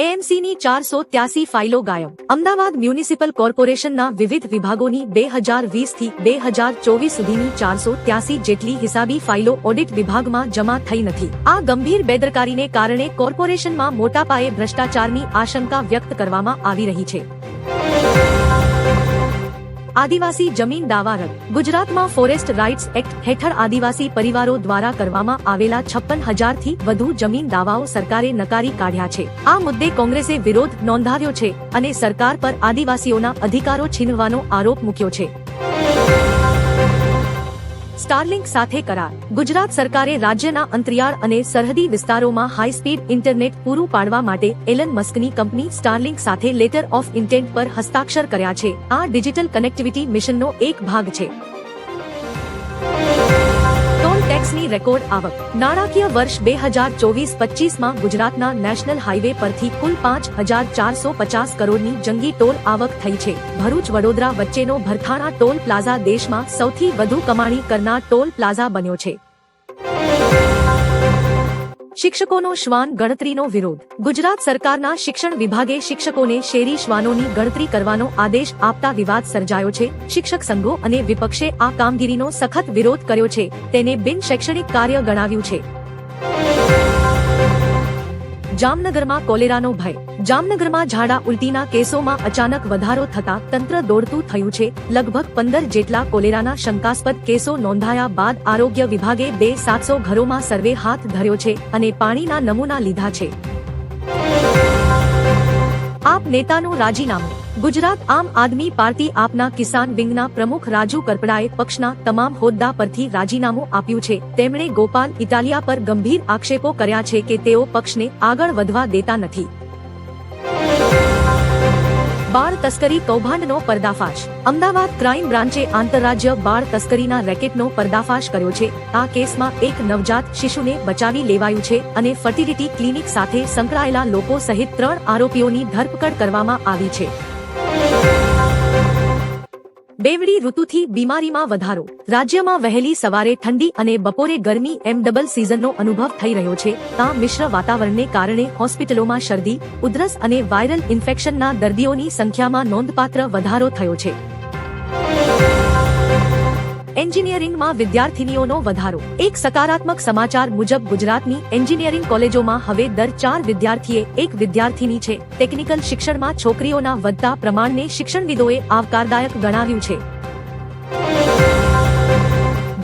એએમસીની ચારસો ત્યાસી ફાઇલો ગાયબ. અમદાવાદ મ્યુનિસિપલ કોર્પોરેશનના વિવિધ વિભાગોની બે હજાર વીસથી બે હજાર ચોવીસ સુધીની ચારસો ત્યાસી જેટલી હિસાબી ફાઇલો ઓડિટ વિભાગમાં જમા થઈ નથી. આ ગંભીર બેદરકારીને કારણે કોર્પોરેશનમાં મોટા પાયે ભ્રષ્ટાચારની આશંકા વ્યક્ત કરવામાં આવી રહી છે. આદિવાસી જમીન દાવા રદ. ગુજરાતમાં ફોરેસ્ટ રાઇટ્સ એક્ટ હેઠળ આદિવાસી પરિવારો દ્વારા કરવામાં આવેલા છપ્પન હજારથી વધુ જમીન દાવાઓ સરકારે નકારી કાઢ્યા છે. આ મુદ્દે કોંગ્રેસે વિરોધ નોંધાવ્યો છે અને સરકાર પર આદિવાસીઓના અધિકારો છીનવાનો આરોપ મૂક્યો છે. સ્ટારલિંક સાથે કરાર. ગુજરાત સરકારે રાજ્યના અંતરિયાળ અને સરહદી વિસ્તારોમાં હાઈ સ્પીડ ઇન્ટરનેટ પૂરું પાડવા માટે એલન મસ્કની કંપની સ્ટારલિંક સાથે લેટર ઓફ ઇન્ટેન્ટ પર હસ્તાક્ષર કર્યા છે. આ ડિજિટલ કનેક્ટિવિટી મિશનનો એક ભાગ છે. ટેક્સની રેકોર્ડ આવક. નાણાકીય વર્ષ બે હજાર ચોવીસ પચીસમાં ગુજરાતના નેશનલ હાઈવે પરથી કુલ પાંચ હજાર ચારસો પચાસ કરોડની જંગી ટોલ આવક થઈ છે. ભરૂચ, વડોદરા વચ્ચેનો ભરથાણા ટોલ પ્લાઝા દેશમાં સૌથી વધુ કમાણી કરનાર ટોલ પ્લાઝા બન્યો છે. શિક્ષકોનો શ્વાન ગણતરીનો વિરોધ. ગુજરાત સરકારના શિક્ષણ વિભાગે શિક્ષકોને શેરી શ્વાનોની ગણતરી કરવાનો આદેશ આપતા વિવાદ સર્જાયો છે. શિક્ષક સંઘો અને વિપક્ષે આ કામગીરીનો સખત વિરોધ કર્યો છે. તેને બિન શૈક્ષણિક કાર્ય ગણાવ્યું છે. જામનગરમાં કોલેરાનો ભય. જામનગરમાં ઝાડા ઉલટીના કેસોમાં અચાનક વધારો થતા તંત્ર દોડતું થયું છે. લગભગ પંદર જેટલા કોલેરાના શંકાસ્પદ કેસો નોંધાયા બાદ આરોગ્ય વિભાગે બે સાતસો ઘરોમાં સર્વે હાથ ધર્યો છે અને પાણીના નમૂના લીધા છે. આપ નેતાનું રાજીનામું ગુજરાત આમ આદમી પાર્ટી આપના કિસાન વિંગના પ્રમુખ રાજુ કરપડાએ પક્ષના તમામ હોદ્દા પરથી રાજીનામું આપ્યું છે. તેમણે ગોપાલ ઇટાલિયા પર ગંભીર આક્ષેપો કર્યા છે કે તેઓ પક્ષને આગળ વધવા દેતા નથી. બાળ તસ્કરી કૌભાંડનો પર્દાફાશ. અમદાવાદ ક્રાઇમ બ્રાન્ચે આંતરરાજ્ય બાળ તસ્કરીના રેકેટનો પર્દાફાશ કર્યો છે. આ કેસમાં એક નવજાત શિશુને બચાવી લેવાયું છે અને ફર્ટિલિટી ક્લિનિક સાથે સંકળાયેલા લોકો સહિત ત્રણ આરોપીઓની ધરપકડ કરવામાં આવી છે. બેવડી ઋતુથી બીમારીમાં વધારો. રાજ્યમાં વહેલી સવારે ઠંડી અને બપોરે ગરમી એમ ડબલ સિઝનનો અનુભવ થઈ રહ્યો છે. ત્યાં મિશ્ર વાતાવરણને કારણે હોસ્પિટલોમાં શરદી, ઉધરસ અને વાયરલ ઇન્ફેક્શનના દર્દીઓની સંખ્યામાં નોંધપાત્ર વધારો થયો છે. એન્જિનિયરિંગમાં વિદ્યાર્થીનીઓનો વધારો. એક સકારાત્મક સમાચાર મુજબ ગુજરાતની એન્જિનિયરિંગ કોલેજોમાં હવે દર ચાર વિદ્યાર્થીએ એક વિદ્યાર્થીની છે. ટેકનિકલ શિક્ષણમાં છોકરીઓના વધતા પ્રમાણને શિક્ષણવિદોએ આવકારદાયક ગણાવ્યું છે.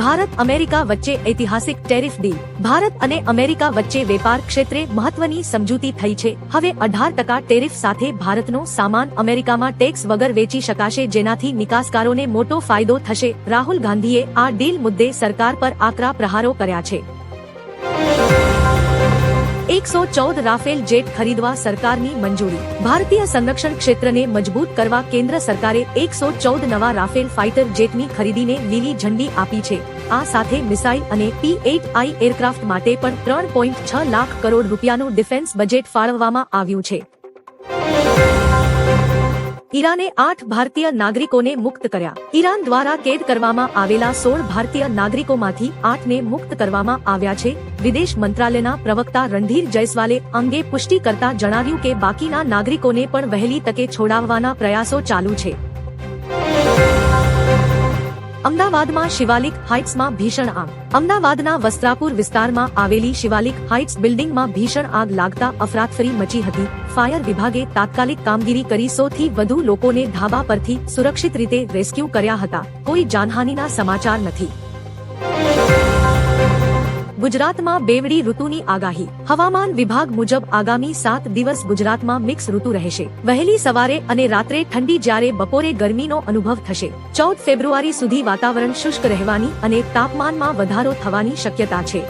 ભારત, અમેરિકા વચ્ચે ઐતિહાસિક ટેરિફ ડીલ. ભારત અને અમેરિકા વચ્ચે વેપાર ક્ષેત્રે મહત્વની સમજૂતી થઈ છે. હવે અઢાર ટકા ટેરિફ સાથે ભારતનો સામાન અમેરિકામાં ટેક્સ વગર વેચી શકાશે જેનાથી નિકાસકારોને મોટો ફાયદો થશે. રાહુલ ગાંધીએ આ ડીલ મુદ્દે સરકાર પર આકરા પ્રહારો કર્યા છે. એકસો ચૌદ રાફેલ જેટ ખરીદવા સરકારની મંજૂરી. ભારતીય સંરક્ષણ ક્ષેત્રને મજબૂત કરવા કેન્દ્ર સરકારે એકસો ચૌદ નવા રાફેલ ફાઇટર જેટની ખરીદીને લીલી ઝંડી આપી છે. આ સાથે મિસાઇલ અને પી એટ આઈ એરક્રાફ્ટ માટે પણ ત્રણ પોઈન્ટ છ લાખ કરોડ રૂપિયાનું ડિફેન્સ બજેટ ફાળવવામાં આવ્યું છે. ઈરાને આઠ ભારતીય નાગરિકોને મુક્ત કર્યા. ઈરાન દ્વારા કેદ કરવામાં આવેલા સોળ ભારતીય નાગરિકોમાંથી આઠને મુક્ત કરવામાં આવ્યા છે. વિદેશ મંત્રાલયના પ્રવક્તા રણધીર જયસ્વાલે અંગે પુષ્ટિ કરતા જણાવ્યું કે બાકીના નાગરિકોને પણ વહેલી તકે છોડાવવાના પ્રયાસો ચાલુ છે. અમદાવાદમાં શિવાલિક હાઇટ્સમાં ભીષણ આગ. અમદાવાદના વસ્ત્રાપુર વિસ્તારમાં આવેલી શિવાલિક હાઇટ્સ બિલ્ડિંગમાં ભીષણ આગ લાગતા અફરાતફરી મચી હતી. ફાયર વિભાગે તાત્કાલિક કામગીરી કરી સો થી વધુ લોકોને ધાબા પરથી સુરક્ષિત રીતે રેસ્ક્યુ કર્યા હતા. કોઈ જાનહાનિના સમાચાર નથી. ગુજરાતમાં બેવડી ઋતુની આગાહી. હવામાન વિભાગ મુજબ આગામી સાત દિવસ ગુજરાતમાં મિક્સ ઋતુ રહેશે. વહેલી સવારે અને રાત્રે ઠંડી જ્યારે બપોરે ગરમીનો અનુભવ થશે. ચૌદ ફેબ્રુઆરી સુધી વાતાવરણ શુષ્ક રહેવાની અને તાપમાનમાં વધારો થવાની શક્યતા છે.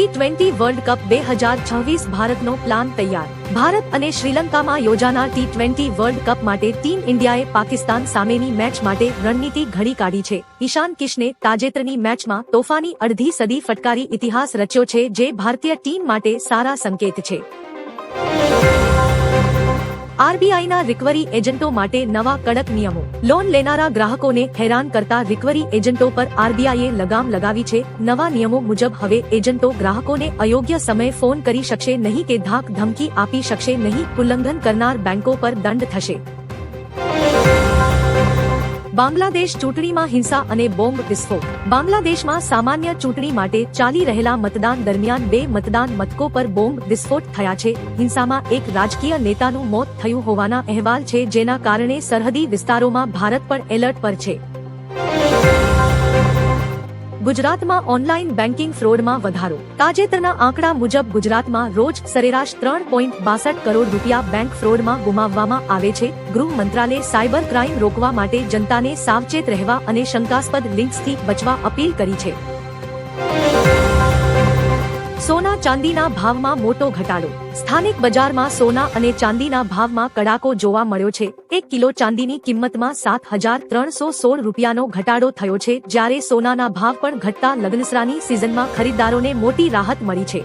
ટી ટ્વેન્ટી વર્લ્ડ કપ બે હજાર છવ્વીસ ભારતનો પ્લાન તૈયાર. ભારત અને શ્રીલંકામાં યોજાનાર ટી ટ્વેન્ટી વર્લ્ડ કપ માટે ટીમ ઇન્ડિયાએ પાકિસ્તાન સામેની મેચ માટે રણનીતિ ઘડી કાઢી છે. ઈશાન કિશને તાજેતરની મેચમાં તોફાની અડધી સદી ફટકારી ઇતિહાસ રચ્યો છે, જે ભારતીય ટીમ માટે સારા સંકેત છે. આરબીઆઈના રિકવરી એજન્ટો માટે નવા કડક નિયમો. લોન લેનારા ગ્રાહકોને હેરાન કરતા રિકવરી એજન્ટો પર આરબીઆઈએ લગામ લગાવી છે. નવા નિયમો મુજબ હવે એજન્ટો ગ્રાહકોને અયોગ્ય સમયે ફોન કરી શકશે નહીં કે ધાક ધમકી આપી શકશે નહીં. ઉલ્લંઘન કરનાર બેંકો પર દંડ થશે. બાંગ્લાદેશ ચૂંટણીમાં હિંસા અને બોમ્બ વિસ્ફોટ. બાંગ્લાદેશમાં સામાન્ય ચૂંટણી માટે ચાલી રહેલા મતદાન દરમિયાન બે મતદાન મથકો પર બોમ્બ વિસ્ફોટ થયા છે. હિંસામાં એક રાજકીય નેતાનું મોત થયું હોવાના અહેવાલ છે જેના કારણે સરહદી વિસ્તારોમાં ભારત પણ એલર્ટ પર છે. ગુજરાતમાં ઓનલાઈન બેન્કિંગ ફ્રોડમાં વધારો. તાજેતરના આંકડા મુજબ ગુજરાતમાં રોજ સરેરાશ ત્રણ પોઈન્ટ બાસઠ કરોડ રૂપિયા બેંક ફ્રોડમાં ગુમાવવામાં આવે છે. ગૃહ મંત્રાલય સાયબર ક્રાઇમ રોકવા માટે જનતાને સાવચેત રહેવા અને શંકાસ્પદ લિંક્સથી બચવા અપીલ કરી છે. સોના ચાંદીના ભાવમાં મોટો ઘટાડો. સ્થાનિક બજારમાં સોના અને ચાંદીના ભાવમાં કડાકો જોવા મળ્યો છે. એક કિલો ચાંદીની કિંમતમાં સાત હજાર ત્રણસો સોળ રૂપિયાનો ઘટાડો થયો છે, જ્યારે સોનાના ભાવ પણ ઘટતા લગ્નસરાની સિઝનમાં ખરીદદારોને મોટી રાહત મળી છે.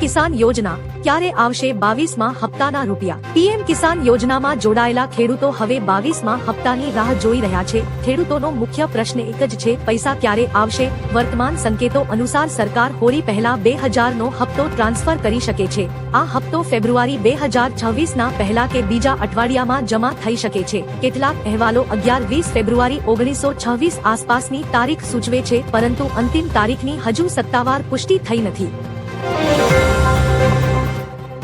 કિસાન યોજના. ક્યારે આવશે બાવીસમાં હપ્તાના રૂપિયા? પીએમ કિસાન યોજનામાં જોડાયેલા ખેડૂતો હવે બાવીસમાં હપ્તાની રાહ જોઈ રહ્યા છે. ખેડૂતોનો મુખ્ય પ્રશ્ન એક જ છે, પૈસા ક્યારે આવશે? વર્તમાન સંકેતો અનુસાર સરકાર હોળી પહેલા બે હજારનો હપ્તો ટ્રાન્સફર કરી શકે છે. આ હપ્તો ફેબ્રુઆરી બે હજાર છવ્વીસના પહેલા કે બીજા અઠવાડિયામાં જમા થઈ શકે છે. કેટલાક અહેવાલો અગિયાર વીસ ફેબ્રુઆરી ઓગણીસો છવ્વીસ આસપાસની તારીખ સૂચવે છે, પરંતુ અંતિમ તારીખની હજુ સત્તાવાર પુષ્ટિ થઈ નથી.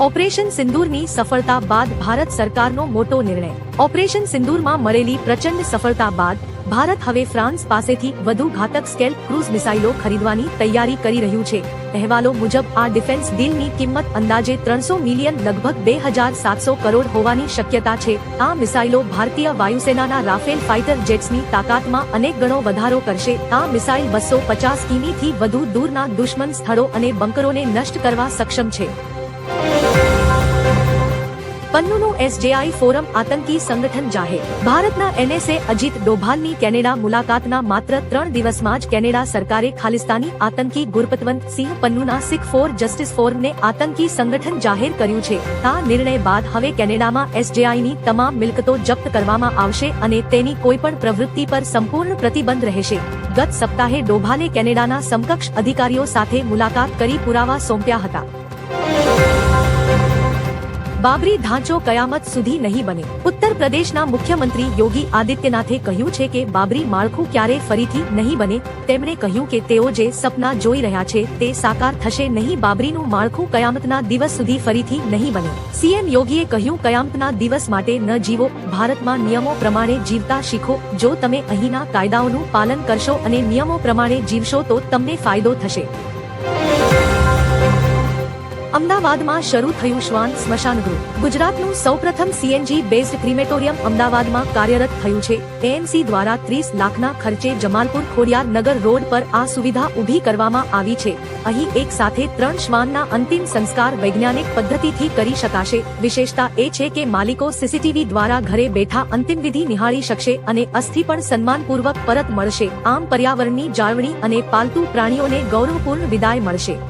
ઓપરેશન સિંદૂરની સફળતા બાદ ભારત સરકારનો મોટો નિર્ણય. ઓપરેશન સિંદૂરમાં મળેલી પ્રચંડ સફળતા બાદ ભારત હવે ફ્રાન્સ પાસેથી વધુ ઘાતક સ્કેલ ક્રૂઝ મિસાઇલો ખરીદવાની તૈયારી કરી રહ્યું છે. અહેવાલો મુજબ, આ ડિફેન્સ ડીલની કિંમત અંદાજે ત્રણસો મિલિયન લગભગ બે હજાર સાતસો કરોડ હોવાની શક્યતા છે. આ મિસાઇલો ભારતીય વાયુસેનાના રાફેલ ફાઇટર જેટ્સની તાકાતમાં અનેક ગણો વધારો કરશે. આ મિસાઇલ બસો પચાસ કિમીથી વધુ દૂરના દુશ્મન સ્થળો અને બંકરોને નષ્ટ કરવા સક્ષમ છે. પન્નુનું એસજેઆઈ ફોરમ આતંકી સંગઠન જાહેર. ભારતના એનએસએ અજીત ડોભાલની કેનેડા મુલાકાતના માત્ર ત્રણ દિવસમાં જ કેનેડા સરકારે ખાલિસ્તાની આતંકી ગુરપતવંત સિંહ પન્નુના સિખ ફોર જસ્ટિસ ફોરમને આતંકી સંગઠન જાહેર કર્યું છે. આ નિર્ણય બાદ હવે કેનેડામાં એસજેઆઈની તમામ મિલકતો જપ્ત કરવામાં આવશે અને તેની કોઈપણ પ્રવૃત્તિ પર સંપૂર્ણ પ્રતિબંધ રહેશે. ગત સપ્તાહે ડોભાલે કેનેડાના સમકક્ષ અધિકારીઓ સાથે મુલાકાત કરી પુરાવા સોંપ્યા હતા. બાબરી ઢાંચો કયામત સુધી નહીં બને. ઉત્તર પ્રદેશના મુખ્યમંત્રી યોગી આદિત્યનાથે કહ્યું છે કે બાબરી માળખું ક્યારે ફરીથી નહીં બને. તેમણે કહ્યું કે તેઓ જે સપના જોઈ રહ્યા છે તે સાકાર થશે નહીં. બાબરીનું માળખું કયામતના દિવસ સુધી ફરીથી નહીં બને. સીએમ યોગીએ કહ્યું, કયામતના દિવસ માટે ન જીવો. ભારતમાં નિયમો પ્રમાણે જીવતા શીખો. જો તમે અહીંના કાયદાઓનું પાલન કરશો અને નિયમો પ્રમાણે જીવશો તો તમને ફાયદો થશે. અમદાવાદમાં શરૂ થયું શ્વાન સ્મશાન ગૃહ. ગુજરાતનું સૌપ્રથમ સીએનજી બેઝડ ક્રિમેટોરિયમ અમદાવાદમાં કાર્યરત થયું છે. એએમસી દ્વારા ત્રીસ લાખના ખર્ચે જમાલપુર ખોડિયાર નગર રોડ પર આ સુવિધા ઊભી કરવામાં આવી છે. અહીં એક સાથે ત્રણ શ્વાનના અંતિમ સંસ્કાર વૈજ્ઞાનિક પદ્ધતિથી કરી શકાશે. વિશેષતા એ છે કે માલિકો સીસીટીવી દ્વારા ઘરે બેઠા અંતિમ વિધિ નિહાળી શકશે અને અસ્થિ પણ સન્માનપૂર્વક પરત મળશે. આમ પર્યાવરણની જાળવણી અને પાલતુ પ્રાણીઓને ગૌરવપૂર્ણ વિદાય મળશે.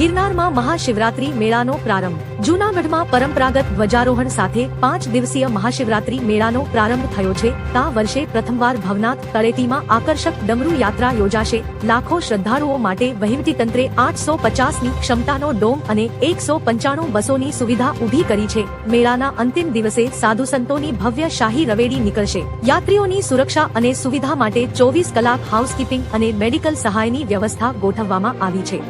ગિરનારમાં મહાશિવરાત્રી મેળાનો પ્રારંભ. જૂનાગઢમાં પરંપરાગત ધ્વજારોહણ સાથે પાંચ દિવસીય મહાશિવરાત્રી મેળાનો પ્રારંભ થયો છે. આ વર્ષે પ્રથમવાર ભવનાથ તળેટીમાં આકર્ષક ડમરુ યાત્રા યોજાશે. લાખો શ્રદ્ધાળુઓ માટે વહીવટીતંત્રે આઠસો પચાસની ક્ષમતાનો ડોમ અને એકસો પંચાણું બસોની સુવિધા ઊભી કરી છે. મેળાના અંતિમ દિવસે સાધુ સંતોની ભવ્ય શાહી રવેડી નીકળશે. યાત્રીઓની સુરક્ષા અને સુવિધા માટે ચોવીસ કલાક હાઉસકીપિંગ અને મેડિકલ સહાયની વ્યવસ્થા ગોઠવવામાં આવી છે.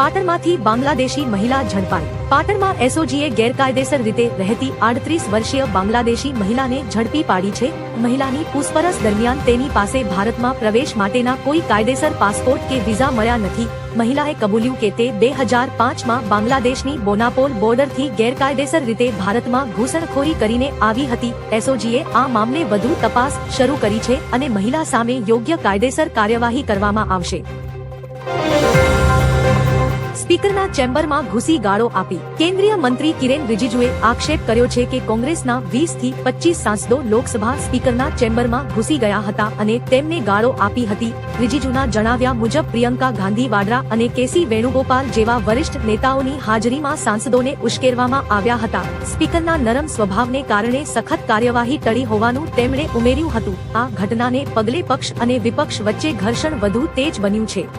પાટણમાંથી બાંગ્લાદેશી મહિલા ઝડપાઈ. પાટણમાં એસઓજીએ ગેરકાયદેસર રીતે રહેતી આડત્રીસ વર્ષીય બાંગ્લાદેશી મહિલાને ઝડપી પાડી છે. મહિલાની પૂછપરછ દરમિયાન તેની પાસે ભારતમાં પ્રવેશ માટેના કોઈ કાયદેસર પાસપોર્ટ કે વિઝા મળ્યા નથી. મહિલાએ કબૂલ્યું કે તે બે હજાર પાંચમાં બાંગ્લાદેશની બોનાપોલ બોર્ડરથી ગેરકાયદેસર રીતે ભારતમાં ઘૂસણખોરી કરીને આવી હતી. એસઓજીએ આ મામલે વધુ તપાસ શરૂ કરી છે અને મહિલા સામે યોગ્ય કાયદેસર કાર્યવાહી કરવામાં આવશે. સ્પીકરના ચેમ્બરમાં ઘૂસી ગાળો આપી. કેન્દ્રીય મંત્રી કિરેન રિજિજુએ આક્ષેપ કર્યો છે કે કોંગ્રેસના વીસથી પચીસ સાંસદો લોકસભા સ્પીકરના ચેમ્બરમાં ઘૂસી ગયા હતા અને તેમને ગાળો આપી હતી. રિજિજુના જણાવ્યા મુજબ પ્રિયંકા ગાંધી વાડરા અને કેસી વેણુગોપાલ જેવા વરિષ્ઠ નેતાઓની હાજરીમાં સાંસદોને ઉશ્કેરવામાં આવ્યા હતા. સ્પીકરના નરમ સ્વભાવને કારણે સખત કાર્યવાહી ટળી હોવાનું તેમણે ઉમેર્યું હતું. આ ઘટનાને પગલે પક્ષ અને વિપક્ષ વચ્ચે ઘર્ષણ વધુ તેજ બન્યું છે.